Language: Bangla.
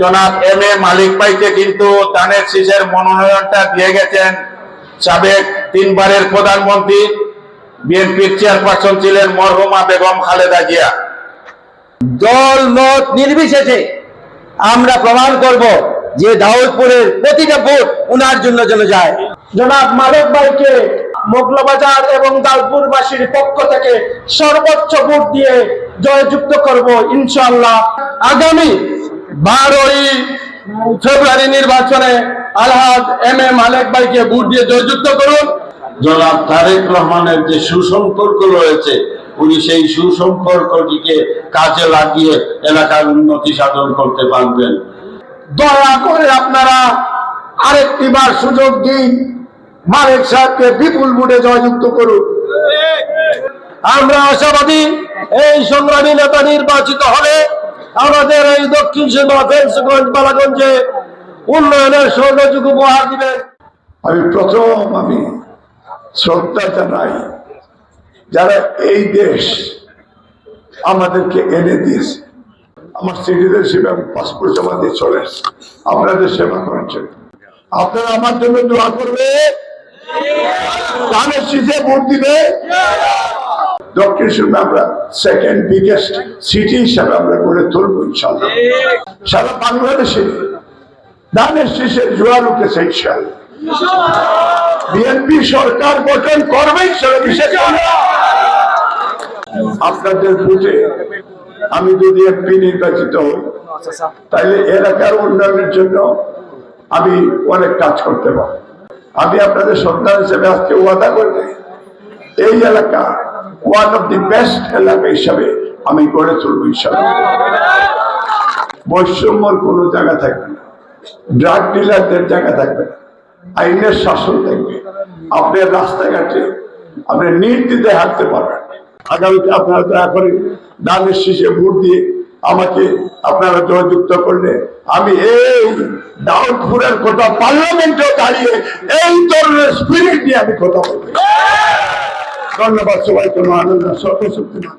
জনাব এম এ মালিক ভাইকে কিন্তু দানের শীষের মনোনয়নটা দিয়ে গেছেন সাবেক তিনবারের প্রধানমন্ত্রী বিএনপির চেয়ারপারসন ছিলেন মরহুমা বেগম খালেদা জিয়া। দল মত নির্বিশেষে আমরা প্রমাণ করব যে দাউদপুরের প্রতিটা ভোট উনার জন্য যেন যায়। জনাব মালিক ভাইকে মোগলবাজার এবং দালপুরবাসীর পক্ষ থেকে সর্বোচ্চ ভোট দিয়ে জয়যুক্ত করব ইনশাআল্লাহ। আগামী বারোই ফেব্রুয়ারি নির্বাচনে আলহাজ এম এ মালিক ভাইকে ভোট দিয়ে জয়যুক্ত করুন। জনাব তারেক রহমানের যে সুসম্পর্ক রয়েছে উনি সেই সুসম্পর্কটিকে কাজে লাগিয়ে এলাকার উন্নতি সাধন করতে পারবেন। দয়া করে আপনারা আরেকটি বার সুযোগ দিন মালিক সাহেবকে বিপুল ভোটে জয়যুক্ত করুন। আমরা আশাবাদী এই সংগ্রামী নেতা নির্বাচিত হলে আমাদের এই দক্ষিণ ফেন্সগঞ্জ বালাগঞ্জে উন্নয়নের স্বর্ণযুগ উপহার দিবেন আমি প্রথম, আমি শ্রদ্ধা জানাই, যারা এই দেশ আমাদেরকে এনে দিয়েছে, আমার সিটিজেনশিপ এবং পাসপোর্ট জমা দিয়ে চলে আপনাদের সেবা করার জন্য। আপনারা আমার জন্য দোয়া করবে ভোট দিবে। দক্ষিণ সুন্দর আমরা সেকেন্ড বিগেস্ট সিটি হিসাবে আমরা গড়ে তুলবো ইনশাল্লাহ সারা বাংলাদেশে ধানের শীষের জোয়ার উঠেছে ইনশাল্লাহ বিএনপি সরকার গঠন বিশেষ আপনাদের বুঝে আমি যদি এমপি নির্বাচিত হই, তাইলে এলাকার উন্নয়নের জন্য আমি অনেক কাজ করতে পারি আমি আপনাদের সন্তান হিসেবে আজকে ওয়াদা করবে, এই এলাকা ওয়ান অফ দি বেস্ট এলাকা হিসাবে আমি গড়ে তুলব ইনশাল্লাহ বৈষম্যর কোনো জায়গা থাকবে না। ড্রাগ ডিলারদের জায়গা থাকবে না। আইনের শাসন থাকবে। আপনার রাস্তাঘাটে, আপনি নির্দিতে হাঁটতে পারবেন আগামীতে আপনারা দয়া করে দানের শীষে ভোট দিয়ে আমাকে আপনারা জয়যুক্ত করলে আমি এই দাউদপুরের কথা পার্লামেন্টে দাঁড়িয়ে এই ধরনের স্পিরিট নিয়ে আমি কথা বলব। ধন্যবাদ সবাইকে আনন্দ সর্বশক্তিমান।